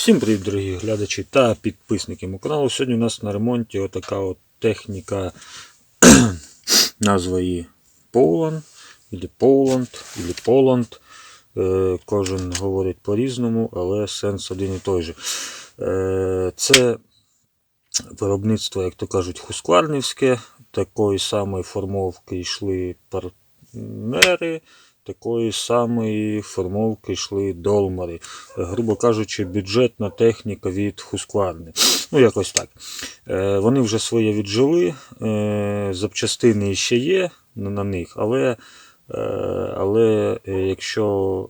Всім привіт, дорогі глядачі та підписники мого каналу. Сьогодні у нас на ремонті отака от техніка, назва її або Poland. Е, Кожен говорить по-різному, але сенс один і той же. Е, Це виробництво, як то кажуть, хускварнівське. Такої самої формовки йшли партнери, такої самої формовки йшли долмари. Е, Грубо кажучи, бюджетна техніка від Husqvarna. Ну, якось так. Е, Вони вже своє віджили, е, запчастини ще є на них, але, але якщо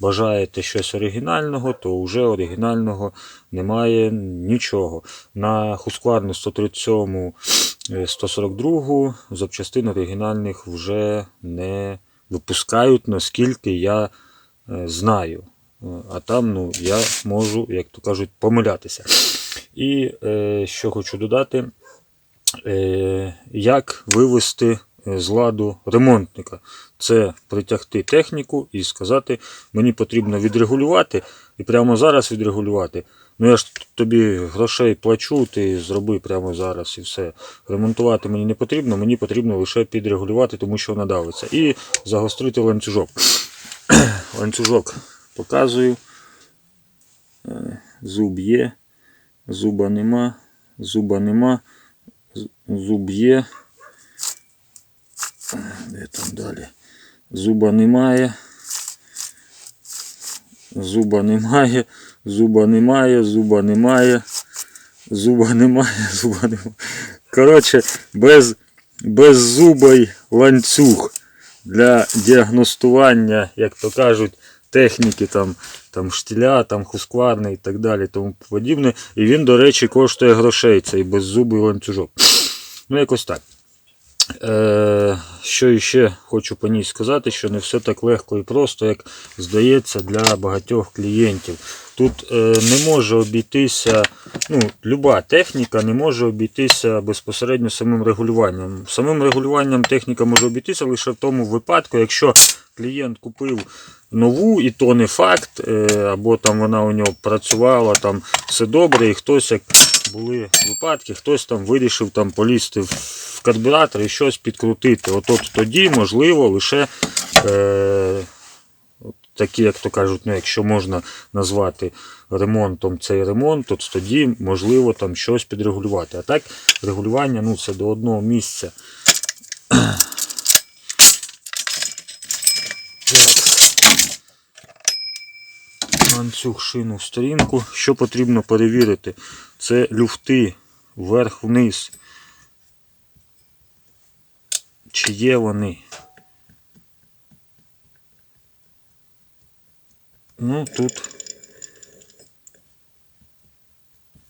бажаєте щось оригінального, то вже оригінального немає нічого. На Husqvarna 137 е, 142 запчастин оригінальних вже не випускають, наскільки я е, знаю. Е, А там ну, я можу, як то кажуть, помилятися. І е, що хочу додати, е, як вивести е, з ладу ремонтника. Це притягти техніку і сказати, мені потрібно відрегулювати, і прямо зараз відрегулювати. Ну я ж тобі грошей плачу, ти зроби прямо зараз і все. Ремонтувати мені не потрібно, мені потрібно лише підрегулювати, тому що вона давиться. І загострити ланцюжок. ланцюжок показую. Е, Зуб є, зуба нема, зуба нема, зуб є. Де там далі? Зуба немає. Зуба немає, зуба немає, зуба немає, зуба немає, зуба немає. Коротше, без, беззубий ланцюг для діагностування, як то кажуть, техніки там, там штіля, там хускварни і так далі, тому подібне. І він, до речі, коштує грошей, цей беззубий ланцюжок. Ну, якось так. Е, що ще хочу по ній сказати, що не все так легко і просто, як здається, для багатьох клієнтів. Тут е, не може обійтися, ну, люба техніка не може обійтися безпосередньо самим регулюванням. Самим регулюванням техніка може обійтися лише в тому випадку, якщо клієнт купив нову, і то не факт, е, або там вона у нього працювала, там все добре, і хтось як були випадки, хтось там вирішив там полізти в карбюратор і щось підкрутити. От, от тоді, можливо, лише е, от такі, як то кажуть, ну, якщо можна назвати ремонтом цей ремонт, то тоді можливо там щось підрегулювати. А так, регулювання ну, це до одного місця. Ланцюг шину в сторінку. Що потрібно перевірити? Це люфти вверх-вниз. Чи є вони? Ну тут.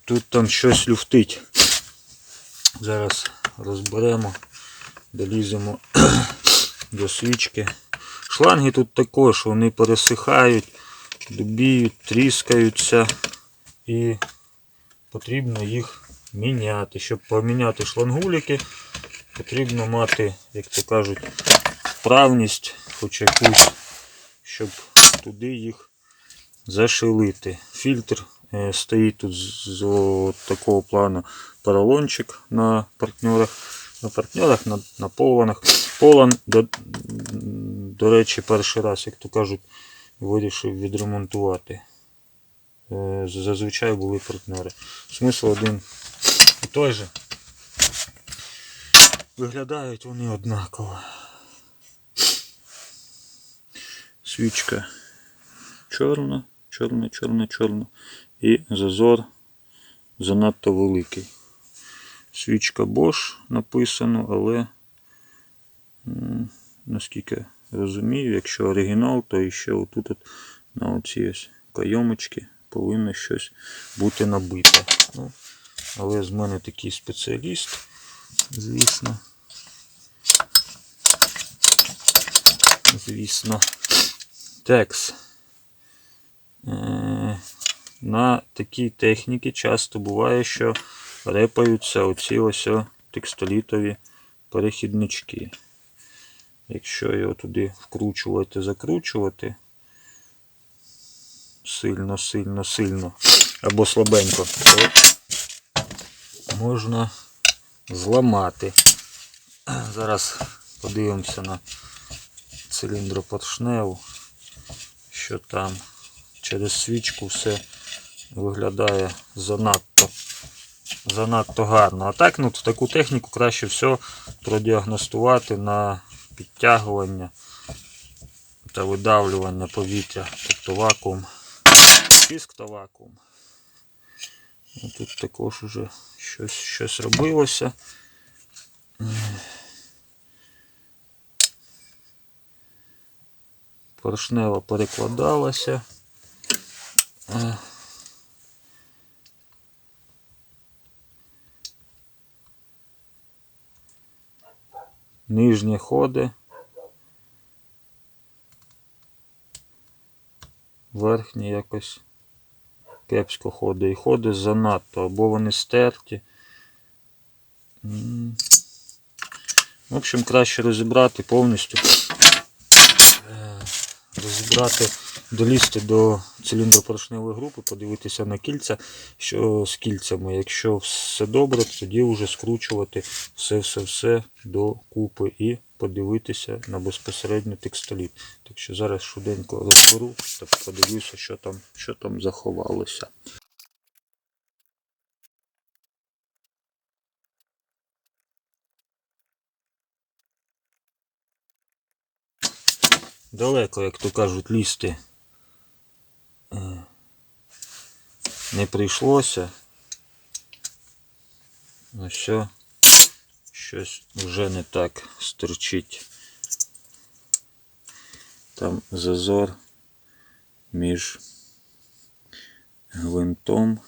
Тут там щось люфтить. Зараз розберемо, доліземо до свічки. Шланги тут також вони пересихають дубіють, тріскаються і потрібно їх міняти. Щоб поміняти шлангуліки, потрібно мати, як то кажуть, вправність, хоч якусь, щоб туди їх зашилити. Фільтр е, стоїть тут з, такого плану поролончик на партнерах. На партнерах, на, на полонах. Полон, до, до речі, перший раз, як то кажуть, вирішив відремонтувати. Е, Зазвичай були партнери. Смисл один і той же. Виглядають вони однаково. Свічка чорна, чорна, чорна, чорна. І зазор занадто великий. Свічка Bosch написано, але наскільки розумію, якщо оригінал, то ще отут от на оці ось кайомочки повинно щось бути набите. Ну, але з мене такий спеціаліст, звісно. Звісно. Текс. Е, На такій техніці часто буває, що репаються оці ось текстолітові перехіднички. Якщо його туди вкручувати, закручувати, сильно, сильно, сильно або слабенько, то можна зламати. Зараз подивимося на циліндропоршневу, що там через свічку все виглядає занадто, занадто гарно. А так ну, таку техніку краще все продіагностувати на підтягування та видавлювання повітря, тобто вакуум, тиск та вакуум. Ну, Тут також уже щось, щось робилося. Поршнева перекладалася. Нижні ходи. Верхні якось кепсько ходить. І ходить занадто, або вони стерті. В общем, краще розібрати повністю. Е, Розібрати, долізти до циліндропоршневої групи, подивитися на кільця, що з кільцями. Якщо все добре, тоді вже скручувати все-все-все до купи і подивитися на безпосередньо текстоліт. Так що зараз швиденько розберу та подивлюся, що там, що там заховалося. Далеко, як то кажуть, лізти не прийшлося. Ну що, щось вже не так стерчить. Там зазор між гвинтом.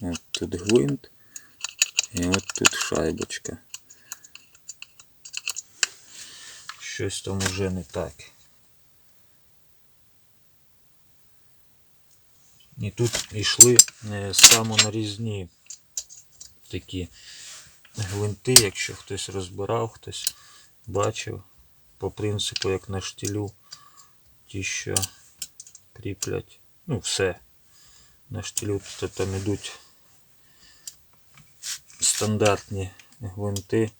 От тут гвинт і от тут шайбочка. Щось там уже не так. І тут йшли е, самонарізні такі гвинти, якщо хтось розбирав, хтось бачив, по принципу як на штилю, ті, що кріплять, ну все, на штилю то там ідуть стандартні гвинти,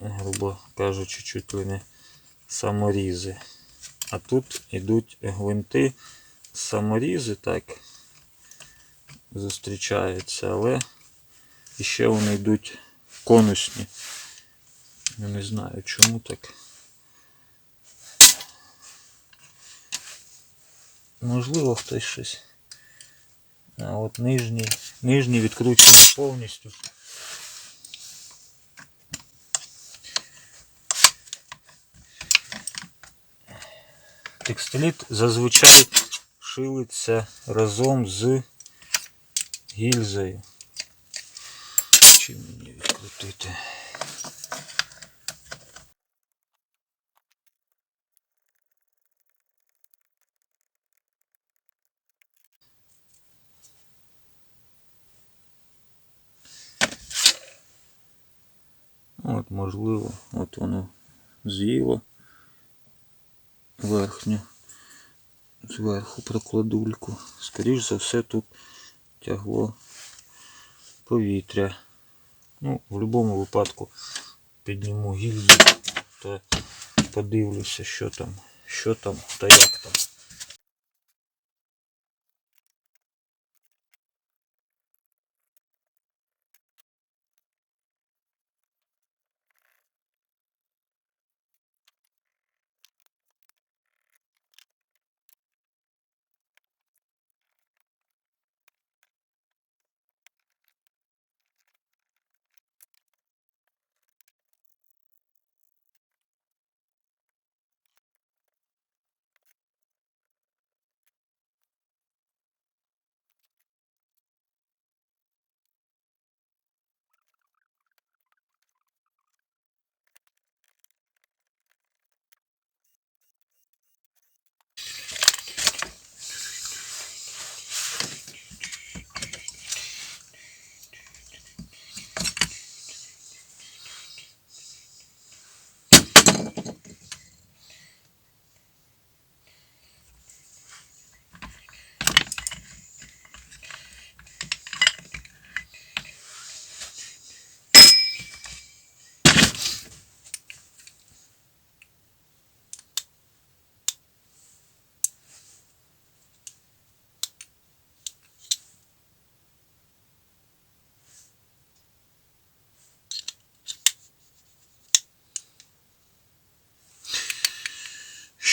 грубо кажучи, чуть ли не саморізи. А тут йдуть гвинти саморізи так зустрічаються, але ще вони йдуть конусні. Я не знаю чому так. Можливо хтось щось. А от нижній, нижній відкручений повністю. Текстиліт зазвичай шилиться разом з гільзою. Чим мені відкрутити? От, можливо, от воно з'їло верхню зверху прокладульку. Скоріш за все тут тягло повітря. Ну, в будь-якому випадку підніму гільзу та подивлюся, що там, що там та як там.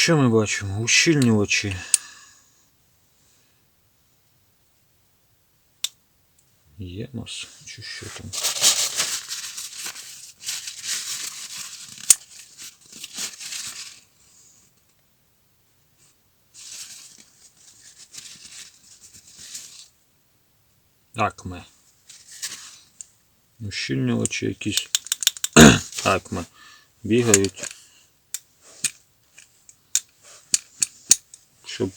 Що ми бачимо? Ущільнювачі. Ємос, чи що там? Акме. Ущільнювачі якісь акме бігають. Щоб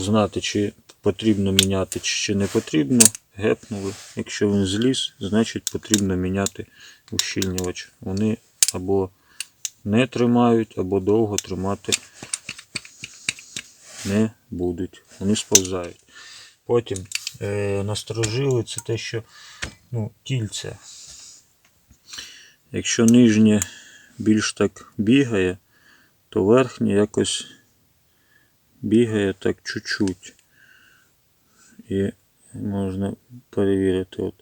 знати, чи потрібно міняти, чи не потрібно, гепнули. Якщо він зліз, значить потрібно міняти ущільнювач. Вони або не тримають, або довго тримати не будуть. Вони сповзають. Потім е, насторожили це те, що ну, кільця. Якщо нижнє більш так бігає, то верхнє якось бігає так чуть-чуть. І можна перевірити. От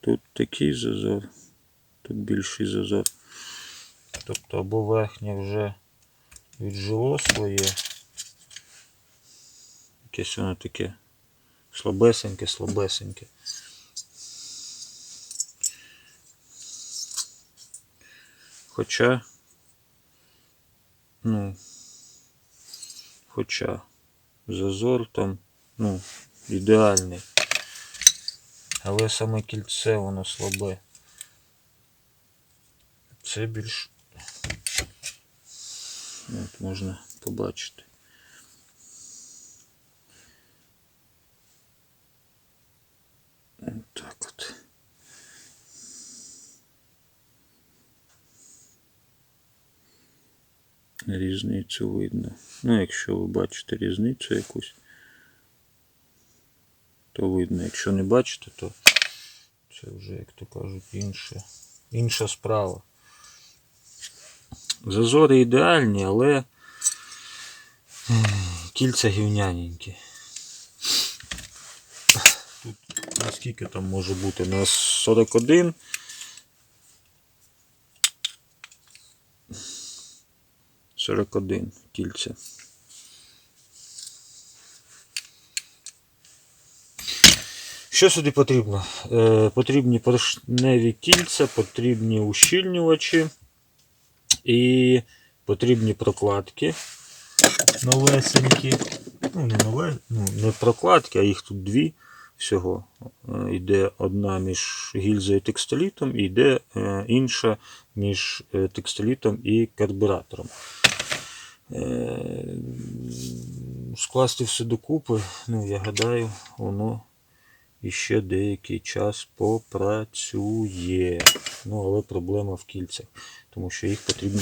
тут такий зазор, тут більший зазор. Тобто або верхнє вже віджило своє. Якесь воно таке слабесеньке, слабесеньке. Хоча, ну, хоча зазор там, ну, ідеальний. Але саме кільце воно слабе. Це більш от можна побачити. От так от. Різницю видно. Ну, якщо ви бачите різницю якусь, то видно. Якщо не бачите, то це вже, як то кажуть, інше, інша справа. Зазори ідеальні, але ех, кільця гівняненькі. Тут наскільки там може бути? На 41. Сорок один кільця. Що сюди потрібно? Е, потрібні поршневі кільця, потрібні ущільнювачі і потрібні прокладки новесенькі. Ну, не нове, ну, не прокладки, а їх тут дві всього. Е, Йде одна між гільзою і текстолітом, і йде е, інша між е, текстолітом і карбюратором. Скласти все докупи, ну, я гадаю, воно іще деякий час попрацює. Ну, але проблема в кільцях, тому що їх потрібно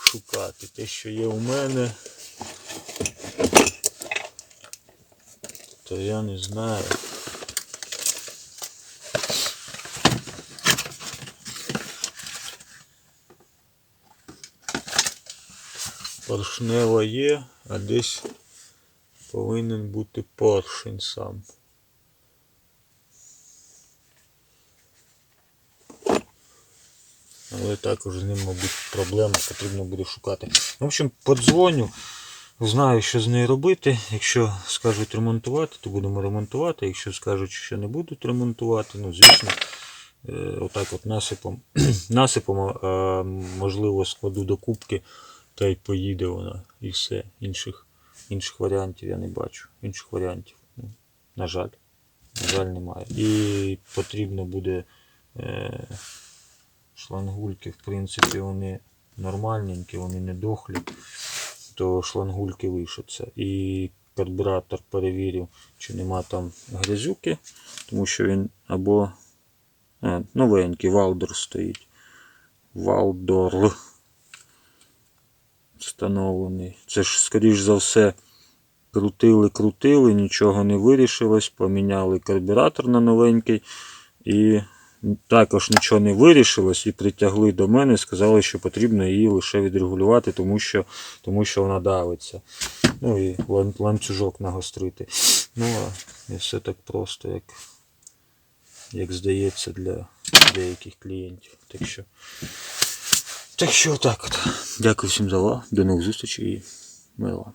шукати. Те, що є у мене, то я не знаю. Поршнева є, а десь повинен бути поршень сам. Але також з ним, мабуть, проблема, потрібно буде шукати. В общем, подзвоню, знаю, що з нею робити. Якщо скажуть ремонтувати, то будемо ремонтувати. Якщо скажуть, що не будуть ремонтувати, ну, звісно, е, отак от насипом, насипом, а, можливо, складу до кубки та й поїде вона і все. Інших, інших варіантів я не бачу. Інших варіантів, ну, на жаль. На жаль, немає. І потрібно буде. Е, Шлангульки, в принципі, вони нормальненькі, вони не дохлі, то шлангульки лишаться. І карбюратор перевірив, чи нема там грязюки, тому що він або а, новенький Валдор стоїть. Валдор встановлений. Це ж, скоріш за все, крутили, крутили, нічого не вирішилось, поміняли карбюратор на новенький і також нічого не вирішилось і притягли до мене, сказали, що потрібно її лише відрегулювати, тому що тому що вона давиться. Ну і ланцюжок нагострити. Ну, а не все так просто, як, як здається, для деяких клієнтів. Так що, так що так. Дякую всім за увагу. До нових зустрічей і мило.